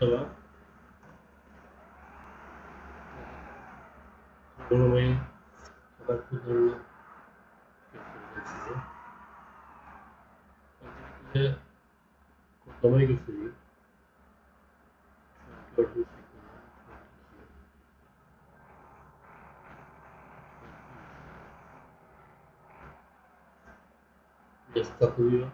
Hello? Louis, ça va coudre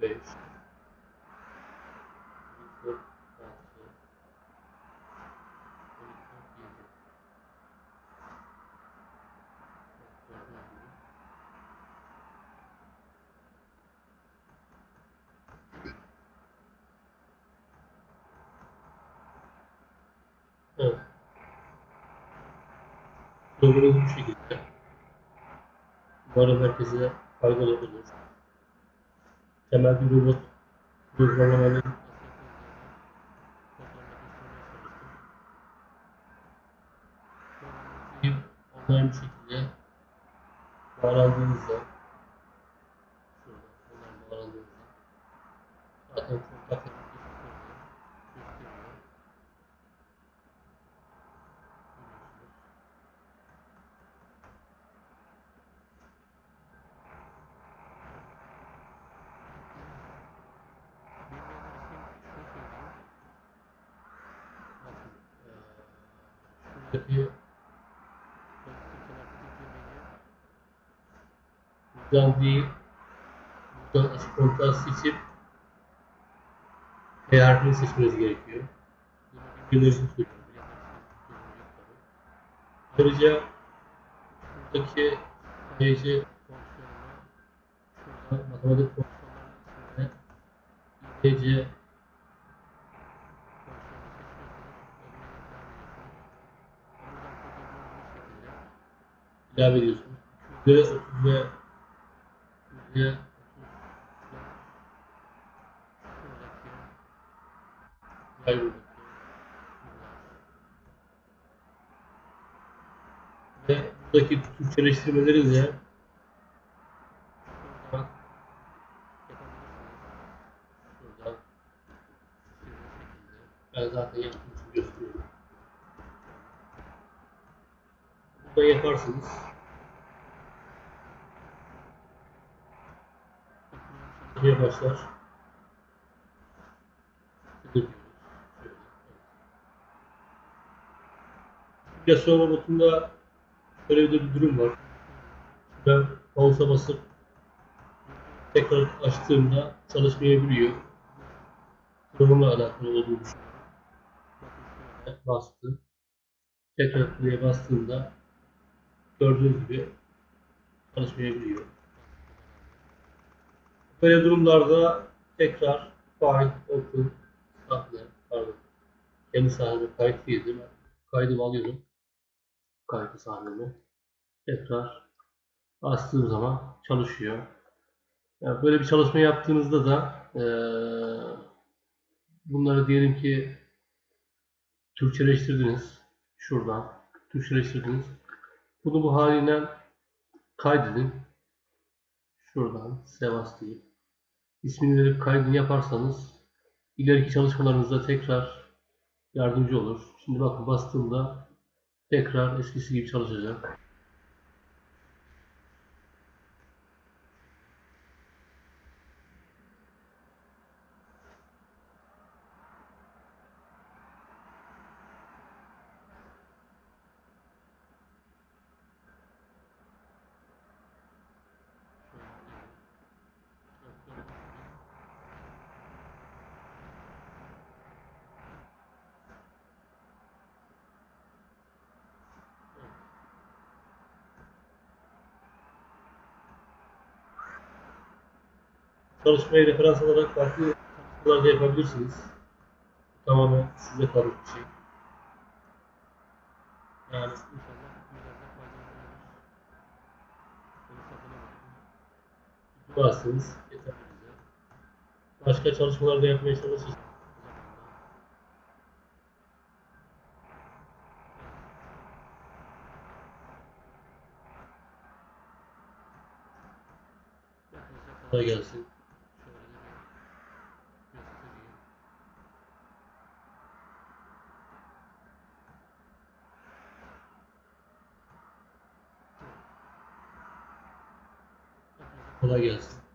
Kaç yaptıysa. 5 4 6 Evet. Sorunuz bu şekilde. Umarım herkese faydalı olur. Temel bir robot. Uygulamanın online bir şekilde bağlandığınızda şurada online bağlandığınızda zaten kontaklarınızı şuradaki buradan değil, buradan kontağı seçip P harfini seçmeniz gerekiyor. İçin söylüyorum. Ayrıca buradaki şurada matematik fonksiyonlarının ismine ilave ediyorsunuz. Ve 30 ve ve. 30 Yay buradaki ve buradaki Türkçeleştirmeleri de ben zaten yaptığım için gösteriyorum. Burada yaparsınız. Çalışmaya başlar. Şöyle. Simülasyon robotunda böyle bir, bir durum var. Ben pausa basıp tekrar açtığımda çalışmayabiliyor. Durumla alakalı olduğunu düşünüyorum. Bastım. Tekrar buraya bastığımda gördüğünüz gibi çalışmayabiliyor. Böyle durumlarda tekrar file open sahne pardon kendi sahneme kayıt girdim. Kaydımı alıyorum. Kaydı sahnemi. Tekrar bastığım zaman çalışıyor. Yani böyle bir çalışma yaptığınızda da eee, bunları diyelim ki Türkçeleştirdiniz. Şuradan Türkçeleştirdiniz. Bunu bu halinden kaydedin. Şuradan Sevas deyip ismini verip kaydını yaparsanız ileriki çalışmalarınızda tekrar yardımcı olur. Şimdi bakın bastığımda tekrar eskisi gibi çalışacak. Çalışmayı referans alarak farklı çalışmalar da yapabilirsiniz. Tamamen size kalmış bir şey. Yani inşallah yeterli bize. Başka çalışmalar da yapmaya çalışırsınız. Kolay gelsin. Şöyle de bir göstereyim. Hepinize kolay gelsin.